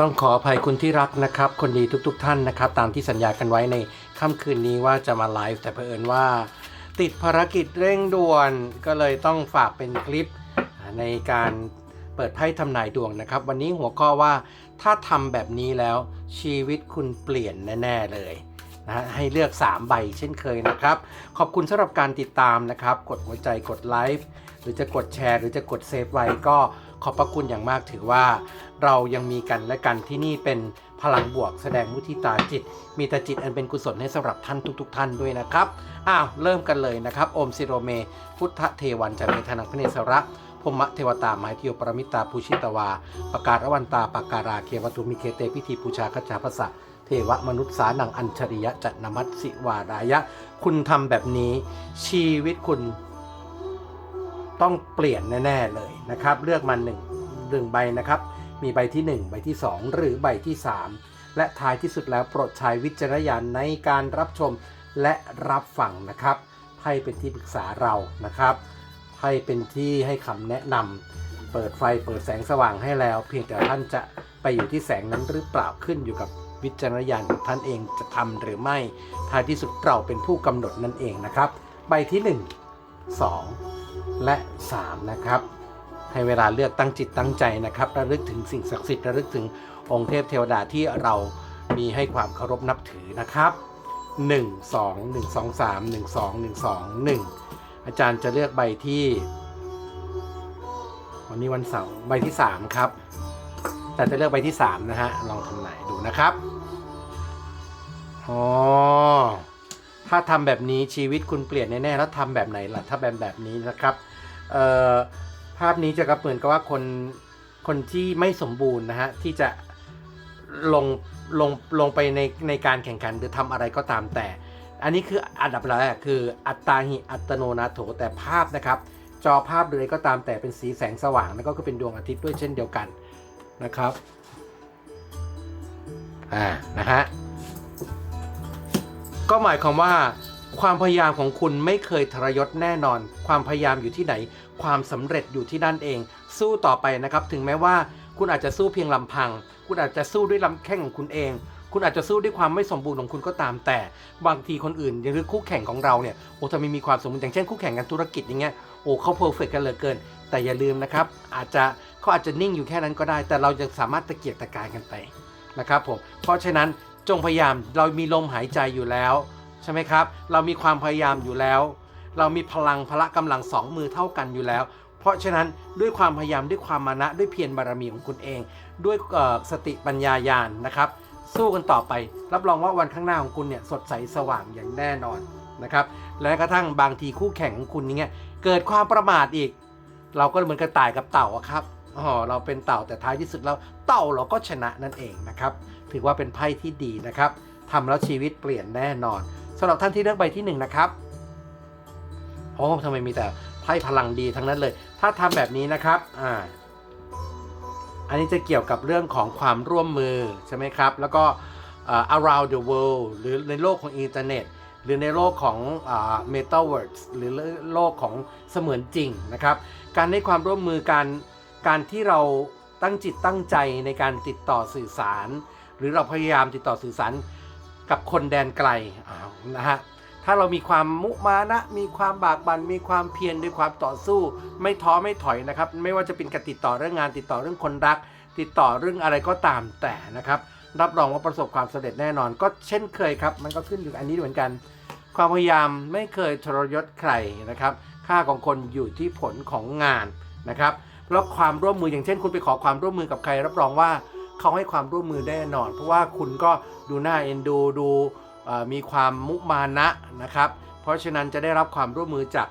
ต้องขออภัยคุณที่รักนะครับ คนดีทุกๆทท่านนะครับ ตามที่สัญญากันไว้ในค่ำคืนนี้ว่าจะมาไลฟ์แต่เผอิญว่า ติดภารกิจเร่งด่วน ก็เลยต้องฝากเป็นคลิปในการเปิดไพ่ทำนายดวงนะครับ วันนี้หัวข้อว่าถ้าทำแบบนี้แล้วชีวิตคุณเปลี่ยนแน่ ๆ เลย นะให้เลือก 3 ใบเช่นเคยนะครับ ขอบคุณสำหรับการติดตามนะครับ กดหัวใจกดไลฟ์หรือจะกดแชร์ หรือจะกดเซฟไว้ก็ขอบพระคุณอย่างมากถือว่า เรายังมีกันและกันที่นี่เป็นพลังบวกแสดงมุทิตาจิต มีแต่จิตอันเป็นกุศลให้สำหรับท่านทุก ๆ ท่านด้วยนะครับอ้าวเริ่มกันเลยนะครับโอมสิโรเม พุทธเทวันจันเมธนังพเนสระพมะเทวตามหายเทียปรมิตาภูชิตวา ประการะวันตาปการาเควตุมิเคเตพิธี ปูชาคจาภสะ เทวมนุษย์สานังอัญชริยะจันนมัตสิวารายะ คุณทำแบบนี้ ชีวิตคุณต้องเปลี่ยนแน่ ๆ เลยนะครับ เลือกมาหนึ่งหนึ่งใบนะครับ มีใบที่ 1 ใบที่ 2 หรือใบที่ 3 และท้ายที่สุดแล้วโปรดใช้วิจารณญาณในการรับชมและรับฟังนะครับไพ่เป็นที่ปรึกษาเรานะครับไพ่เป็นที่ให้คำแนะนำเปิดไฟเปิดแสงสว่างให้แล้ว เพียงแต่ท่านจะไปอยู่ที่แสงนั้นหรือเปล่าขึ้นอยู่กับวิจารณญาณของท่านเองจะทำหรือไม่ท้ายที่สุดเราเป็นผู้กำหนดนั่นเองนะครับ ใบที่ 1 2 และ 3 นะครับ ให้เวลาเลือกตั้งจิตตั้งใจนะครับระลึกถึงสิ่งศักดิ์สิทธิ์ระลึกถึงองค์เทพเทวดาที่เรามีให้ความเคารพนับถือนะครับ 1 2 1 2 3 1 2 1 2 1 อาจารย์จะเลือกใบที่ วันนี้วันเสาร์ใบที่ 3 ครับ แต่จะเลือกใบที่ 3 นะฮะ ลองทำไหนายดูนะครับ อ๋อ ถ้าทำแบบนี้ชีวิตคุณเปลี่ยนแน่ๆแล้วทำแบบไหนล่ะ ถ้าแบบแบบนี้นะครับ เอ่อ ภาพนี้จะกระเหมือนกับว่าคน คนที่ไม่สมบูรณ์นะฮะ ที่จะลง ลง ลงไปใน ในการแข่งขันหรือทำอะไรก็ตามแต่ อันนี้คืออันดับแรกคืออัตตาหิอัตโนนาโถแต่ภาพนะครับจอภาพหรืออะไรก็ตามแต่เป็นสีแสงสว่างแล้วก็คือเป็นดวงอาทิตย์ด้วยเช่นเดียวกัน นะครับ อ่า นะฮะ ก็หมายความว่า ความพยายามของคุณไม่เคยทรยศแน่นอน ความพยายามอยู่ที่ไหน ความสำเร็จอยู่ที่นั่นเอง สู้ต่อไปนะครับ ถึงแม้ว่าคุณอาจจะสู้เพียงลำพัง คุณอาจจะสู้ด้วยลำแข้งของคุณเอง คุณอาจจะสู้ด้วยความไม่สมบูรณ์ของคุณก็ตาม แต่บางทีคนอื่นหรือคู่แข่งของเราเนี่ยโอ้ทำไมมีความสมบูรณ์อย่างเช่นคู่แข่งกันธุรกิจอย่างเงี้ยโอ้เขาเพอร์เฟกกันเหลือเกิน แต่อย่าลืมนะครับ อาจจะ เขาอาจจะนิ่งอยู่แค่นั้นก็ได้ แต่เราจะสามารถตะเกียกตะกายกันไปนะครับผมเพราะฉะนั้นจงพยายามเรามีลมหายใจอยู่แล้วใช่ไหมครับ เรามีความพยายามอยู่แล้ว เรามีพลังพละกำลังสองมือเท่ากันอยู่แล้ว เพราะฉะนั้นด้วยความพยายามด้วยความมานะด้วยเพียรบารมีของคุณเอง ด้วยสติปัญญาญาณนะครับ สู้กันต่อไป รับรองว่าวันข้างหน้าของคุณเนี่ยสดใสสว่างอย่างแน่นอนนะครับและกระทั่งบางทีคู่แข่งของคุณอย่างเงี้ยเกิดความประมาทอีก เราก็เหมือนกระต่ายกับเต่าครับ อ๋อเราเป็นเต่าแต่ท้ายที่สุดแล้วเต่าเราก็ชนะนั่นเองนะครับ ถือว่าเป็นไพ่ที่ดีนะครับทำแล้วชีวิตเปลี่ยนแน่นอนสำหรับท่านที่เลือกใบที่1นงนะครับโอ้ทำไมมีแต่ไพ่พลังดีทั้งนั้นเลย ถ้าทำแบบนี้นะครับอ่าอันนี้จะเกี่ยวกับเรื่องของความร่วมมือใช่ไหมครับ แล้วก็ around the world หรือในโลกของอินเทอร์เน็ต หรือในโลกของ metaverse หรือโลกของเสมือนจริงนะครับ การให้ความร่วมมือการ การที่เราตั้งจิตตั้งใจในการติดต่อสื่อสาร หรือเราพยายามติดต่อสื่อสารกับคนแดนไกลนะฮะถ้าเรามีความมุมานะ มีความบากบัน่นมีความเพียรด้วยความต่อสู้ ไม่ท้อไม่ถอยนะครับ ไม่ว่าจะเป็นการติดต่อเรื่องงานติดต่อเรื่องคนรัก ติดต่อเรื่องอะไรก็ตามแต่นะครับ รับรองว่าประสบความสำเร็จแน่นอน ก็เช่นเคยครับ มันก็ขึ้นอยู่อันนี้เหมือนกัน ความพยายามไม่เคยทรยศใครนะครับ ค่าของคนอยู่ที่ผลของงานนะครับ แล้วความร่วมมืออย่างเช่น คุณไปขอความร่วมมือกับใคร รับรองว่าเขาให้ความร่วมมือแน่นอน เพราะว่าคุณก็ดูหน้าเอ็นดูดูมีความมุมานะนะครับ เพราะฉะนั้นจะได้รับความร่วมมือจาก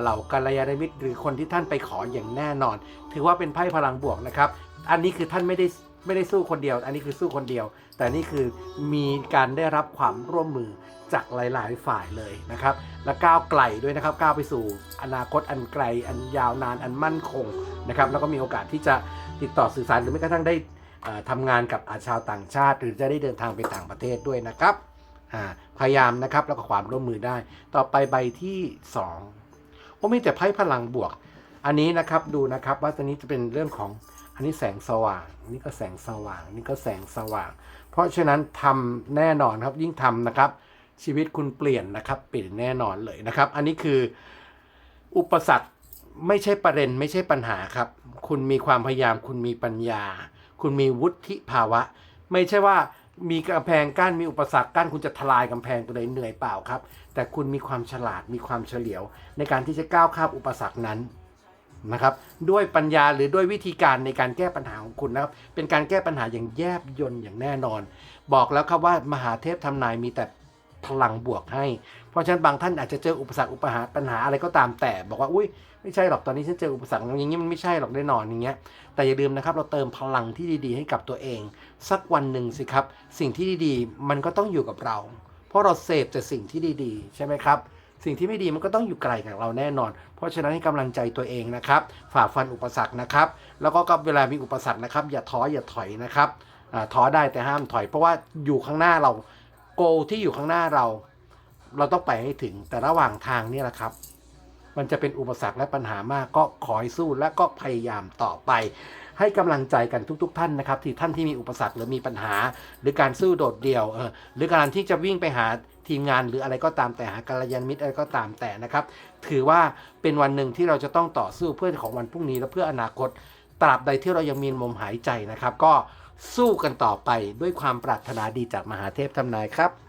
เหล่ากัลยาณมิตร หรือคนที่ท่านไปขออย่างแน่นอน ถือว่าเป็นไพ่พลังบวกนะครับ อันนี้คือท่านไม่ได้ ไม่ได้สู้คนเดียว อันนี้คือสู้คนเดียว แต่นี่คือมีการได้รับความร่วมมือจากหลาย ๆ ฝ่ายเลยนะครับ และก้าวไกลด้วยนะครับ ก้าวไปสู่อนาคตอันไกล อันยาวนาน อันมั่นคงนะครับ แล้วก็มีโอกาสที่จะติดต่อสื่อสารหรือแม้กระทั่งได้เอ่อทำงานกับอาชาวต่างชาติ หรือจะได้เดินทางไปต่างประเทศด้วยนะครับอ่าพยายามนะครับแล้วก็ความร่วมมือได้ ต่อไปใบที่2โอ้มีแต่ไพ่พลังบวก อันนี้นะครับดูนะครับว่าตอนนี้จะเป็นเรื่องของ อันนี้แสงสว่าง นี่ก็แสงสว่าง นี่ก็แสงสว่าง เพราะฉะนั้นทำแน่นอนครับ ยิ่งทำนะครับ ชีวิตคุณเปลี่ยนนะครับ เปลี่ยนแน่นอนเลยนะครับ อันนี้คืออุปสรรคไม่ใช่ประเด็นไม่ใช่ปัญหาครับ คุณมีความพยายาม คุณมีปัญญา คุณมีวุฒิภาวะ ไม่ใช่ว่ามีกำแพงกั้นมีอุปสรรคกั้นคุณจะทลายกำแพงตัวใดเหนื่อยเปล่าครับ แต่คุณมีความฉลาดมีความเฉลียว ในการที่จะก้าวข้ามอุปสรรคนั้น นะครับด้วยปัญญาหรือด้วยวิธีการในการแก้ปัญหาของคุณนะครับเป็นการแก้ปัญหาอย่างแยบยลอย่างแน่นอน บอกแล้วครับว่ามหาเทพทำนายมีแต่พลังบวกให้ เพราะฉะนั้นบางท่านอาจจะเจออุปสรรคอุปหาปัญหาอะไรก็ตามแต่ บอกว่าอุ้ยไม่ใช่หรอกตอนนี้ฉันเจออุปสรรคอย่างนี้มันไม่ใช่หรอกแน่นอนอย่างเงี้ยแต่อย่าลืมนะครับเราเติมพลังที่ดีๆ ให้กับตัวเอง สักวันหนึ่งสิครับ สิ่งที่ดีๆ มันก็ต้องอยู่กับเรา เพราะเราเสพแต่สิ่งที่ดีๆ ใช่ไหมครับ สิ่งที่ไม่ดีมันก็ต้องอยู่ไกลจากเราแน่นอน เพราะฉะนั้นให้กำลังใจตัวเองนะครับ ฝ่าฟันอุปสรรคนะครับ แล้วก็กับเวลามีอุปสรรคนะครับ อย่าท้ออย่าถอยนะครับท้อได้แต่ห้ามถอย เพราะว่าอยู่ข้างหน้าเราโกที่อยู่ข้างหน้าเรา เราต้องไปให้ถึงแต่ระหว่างทางนี่แหละครับ มันจะเป็นอุปสรรคและปัญหามากก็ขอให้สู้และก็พยายามต่อไป ให้กำลังใจกันทุก ๆ ท่านนะครับ ที่ท่านที่มีอุปสรรคหรือมีปัญหา หรือการสู้โดดเดี่ยวหรือการที่จะวิ่งไปหา ทีมงานหรืออะไรก็ตามแต่หากัลยาณมิตรอะไรก็ตามแต่นะครับ ถือว่าเป็นวันหนึ่งที่เราจะต้องต่อสู้เพื่อของวันพรุ่งนี้และเพื่ออนาคตตราบใดที่เรายังมีลมหายใจนะครับ ก็สู้กันต่อไปด้วยความปรารถนาดีจากมหาเทพทำนายครับ